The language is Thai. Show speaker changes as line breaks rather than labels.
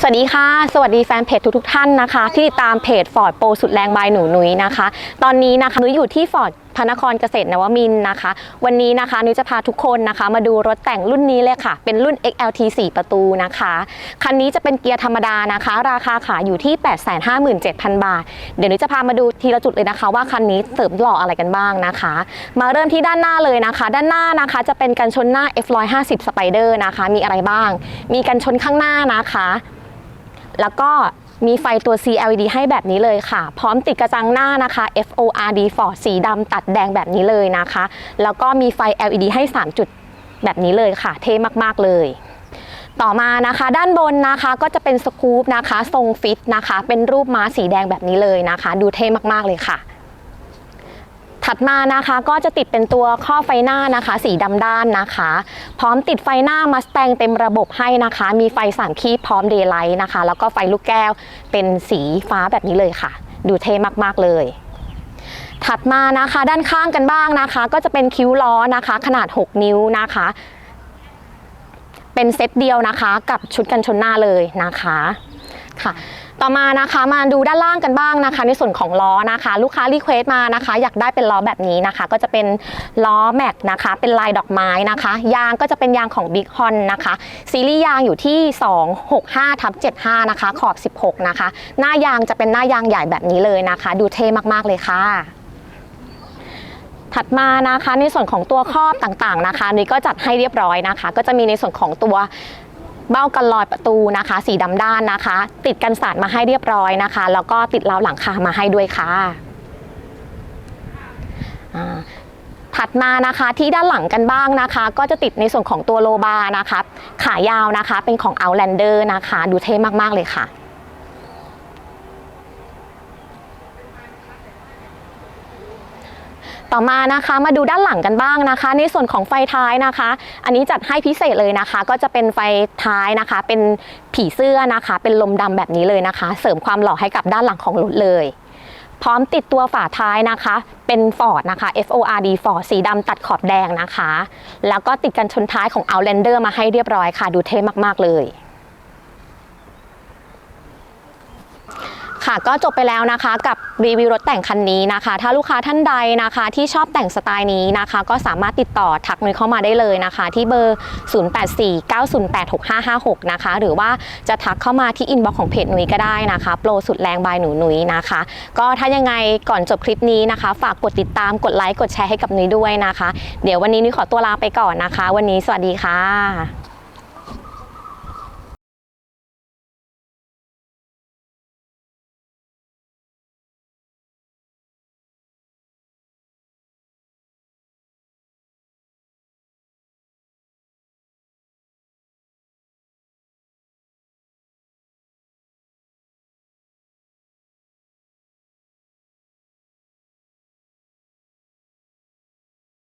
สวัสดีค่ะ สวัสดีแฟนเพจทุกๆท่านนะคะ ที่ติดตามเพจฟอร์ดโปรสุดแรงบายหนูนุ้ยนะคะ ตอนนี้นะคะนุ้ยอยู่ที่ฟอร์ด พระนครเกษตรนวมินทร์นะคะ วันนี้นะคะนุ้ยจะพาทุกคนนะคะ มาดูรถแต่งรุ่นนี้เลยค่ะ เป็นรุ่น XLT 4 ประตูนะคะ คันนี้จะเป็นเกียร์ธรรมดานะคะ ราคาขายอยู่ที่ 857,000 บาท เดี๋ยวนุ้ยจะพามาดูทีละจุดเลยนะคะ ว่าคันนี้เสริมหล่ออะไรกันบ้างนะคะ มาเริ่มที่ด้านหน้าเลยนะคะ ด้านหน้านะคะจะเป็นกันชนหน้า F150 Spider นะคะ มีอะไรบ้าง มีกันชนข้างหน้านะคะ แล้วก็ มีไฟตัว CLED ให้แบบนี้เลยค่ะ พร้อมติดกระจังหน้านะคะ FORD Ford สีดำตัดแดงแบบนี้เลยนะคะ แล้วก็มีไฟ LED ให้ 3 จุดแบบนี้เลยค่ะ เท่มาก ๆ เลยต่อมานะคะด้านบนนะคะก็จะเป็นสกู๊ปนะคะ ทรงฟิตนะคะ เป็นรูปม้าสีแดงแบบนี้เลยนะคะ ดูเท่มาก ๆ เลยค่ะ ถัดมานะคะก็จะติดเป็นตัวข้อไฟหน้านะคะ สีดำด้านนะคะ พร้อมติดไฟหน้ามาส t ตงเต็มระบบให้นะคะ มีไฟสามขีดพร้อมเดย์ไลท์นะคะ แล้วก็ไฟลูกแก้วเป็นสีฟ้าแบบนี้เลยค่ะ ดูเท่มากๆเลยถัดมานะคะด้านข้างกันบ้างนะคะ ก็จะเป็นคิ้วล้อนะคะ ขนาด 6 นิ้วนะคะ เป็นเซตเดียวนะคะ กับชุดกันชนหน้าเลยนะคะ ค่ะ ต่อมานะคะมาดูด้านล่างกันบ้างนะคะ ในส่วนของล้อนะคะ ลูกค้ารีเควสต์มานะคะ อยากได้เป็นล้อแบบนี้นะคะ ก็จะเป็นล้อแม็กนะคะ เป็นลายดอกไม้นะคะ ยางก็จะเป็นยางของ Big h o n นะคะ ซีรีส์ยางอยู่ที่ 265ทับ75 นะคะ ขอบ 16 นะคะ หน้ายางจะเป็นหน้ายางใหญ่แบบนี้เลยนะคะ ดูเท่มากๆเลยค่ะถัดมานะคะในส่วนของตัวครอบต่างๆนะคะนี่ก็จัดให้เรียบร้อยนะคะ ก็จะมีในส่วนของตัว เบ้ากันลอยประตูนะคะ สีดำด้านนะคะ ติดกันสาดมาให้เรียบร้อยนะคะ แล้วก็ติดราวหลังคามาให้ด้วยค่ะถัดมานะคะที่ด้านหลังกันบ้างนะคะ ก็จะติดในส่วนของตัวโลบานะคะ ขายาวนะคะเป็นของ Outlander นะคะ ดูเท่มาก ๆ เลยค่ะ ต่อมานะคะมาดูด้านหลังกันบ้างนะคะ ในส่วนของไฟท้ายนะคะ อันนี้จัดให้พิเศษเลยนะคะ ก็จะเป็นไฟท้ายนะคะ เป็นผีเสื้อนะคะ เป็นลมดำแบบนี้เลยนะคะ เสริมความหล่อให้กับด้านหลังของรถเลย พร้อมติดตัวฝาท้ายนะคะ เป็นฟอร์ดนะคะ FORD Ford สีดำตัดขอบแดงนะคะ แล้วก็ติดกันชนท้ายของ Outlander มาให้เรียบร้อยค่ะ ดูเท่มากๆเลย ค่ะก็จบไปแล้วนะคะกับรีวิวรถแต่งคันนี้นะคะ ถ้าลูกค้าท่านใดนะคะ ที่ชอบแต่งสไตล์นี้นะคะ ก็สามารถติดต่อทักนุ้ยเข้ามาได้เลยนะคะ ที่เบอร์ 0849086556 นะคะ หรือว่าจะทักเข้ามาที่อินบ็อกซ์ของเพจนุ้ยก็ได้นะคะ โปรสุดแรงบายหนูนุ้ยนะคะ ก็ถ้ายังไงก่อนจบคลิปนี้นะคะ ฝากกดติดตามกดไลค์กดแชร์ให้กับนุ้ยด้วยนะคะ เดี๋ยววันนี้นุ้ยขอตัวลาไปก่อนนะคะ วันนี้สวัสดีค่ะ